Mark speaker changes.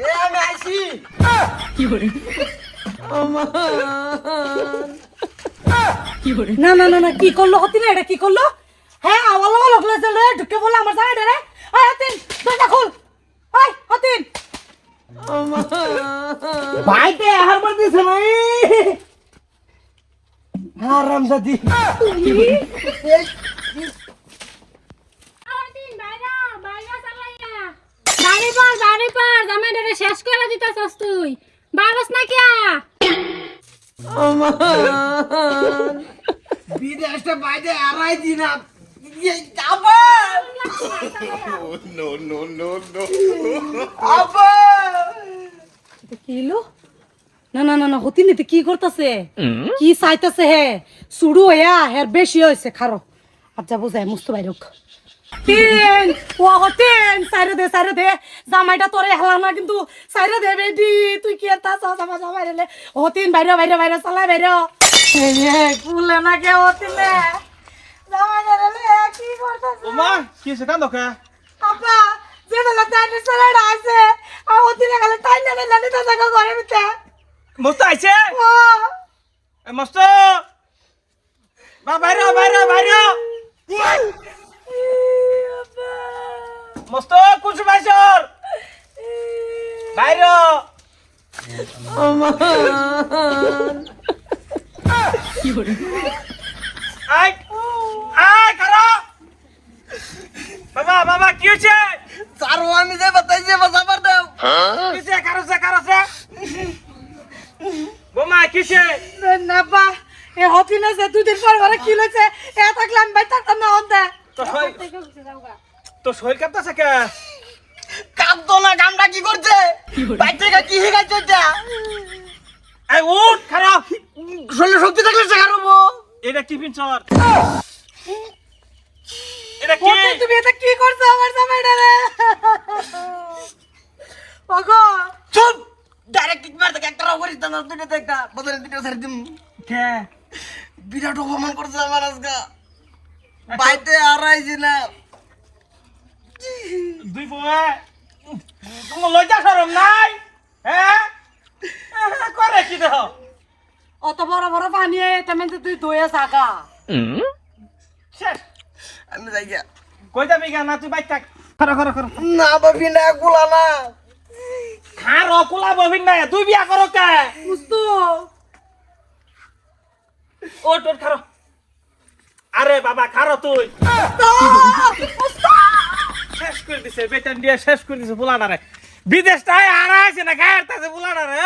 Speaker 1: এ আমি আইছি।
Speaker 2: না না না না কি করল? হতি না এটা কি করল? হ্যাঁ আওয়াল আওয়াল হলো চলে ঢুকে বলল আমার জায়গাটা রে আয় হতিন দরজা খুল। আয় হতিন
Speaker 1: ভাইতে হার মার দিছে নাই হারাম জাদি
Speaker 3: বাড়ি পর বাড়ি পর জামাই ধরে শেষ করে দিতেছস তুই। বারস না কিয়া
Speaker 1: বিদেশটা বাইরে আড়াই দিন আবার। আবার।
Speaker 2: কি না না না না হতি নিতে কি করতেছে? কি চাইতেছে হে? সুড়ু হইয়া হের বেশি হয়েছে খারো। আচ্ছা বুঝাই মুস্ত ভাই রোক তিন। ও হতিন সাইরে দে সাইরে দে। জামাইটা তোরে হেলা না কিন্তু সাইরে দে বেডি তুই কি একটা জামা জামাই রে হতিন বাইরে বাইরে বাইরে চালাই বাইরে। কুলে না কে হতিনে জামাই রে কি করতেছে?
Speaker 4: ওমা কি হয়েছে কান্দো কে?
Speaker 2: আপা যে বেলা টাইনে চালাইটা আছে আর হতিনে গেলে টাইনে না জানি তো জায়গা ঘরে ভিতরে।
Speaker 4: মস্ত আইছে?
Speaker 2: ও।
Speaker 4: এ মস্ত। বা বাইরে বাইরে বাইরে। মস্ত কুছ বাইছর বাইরে। আই আই কারা বাবা বাবা কি হয়েছে?
Speaker 1: চারো আমি যে বাতাইছে বাসাবার দাও।
Speaker 4: কিছে কারোছে কারোছে বোমা কিছে
Speaker 2: নেবা এ হতি না যে দুই দিন পর ঘরে কি লইছে এ থাকলে আমি থাকতাম না হতে
Speaker 4: তো শরীর তো শরীর কাঁপতাছে কে?
Speaker 1: কাঁদতো না কামটা কি করছে? বাইরে কি শিখাইছে এটা?
Speaker 4: এই উঠ খারাপ।
Speaker 1: শরীরে শক্তি থাকলে শেখারবো
Speaker 4: এটা কি পিনছর এটা কি?
Speaker 2: তুমি এটা কি করছ আমার জামাইটা রে ওগো।
Speaker 1: চুপ! ডাইরেক্ট কিক মার থেকে একটা রাও করিস না দুইটা একটা। বদলে দুইটা ছেড়ে দিম।
Speaker 4: কে?
Speaker 1: বিরাট অপমান করছে আমার আজকে। বাইতে আড়াইছি না।
Speaker 4: দুই বউয়ে তোমার লজ্জা শরম নাই? হ্যাঁ করে কি দেহ?
Speaker 2: অত বড় বড় পানি তেমন তুই ধুয়ে সাগা
Speaker 4: শেষ।
Speaker 1: আমি যাই গিয়া।
Speaker 4: কই যাবি গা? না তুই বাইক থাক। খরো খরো খরো।
Speaker 1: না বাবি না গুলা না।
Speaker 4: খারো কোলা ববিন নাই। তুই বিয়া করো কে?
Speaker 2: বুঝতো।
Speaker 4: ও তোর খারো। আরে বাবা খারো তুই। বেতন দিয়ে শেষ করে দিছে বুলাডারে বিদেশটায় হারা আছে না গায়ের তাছে বুলাডারে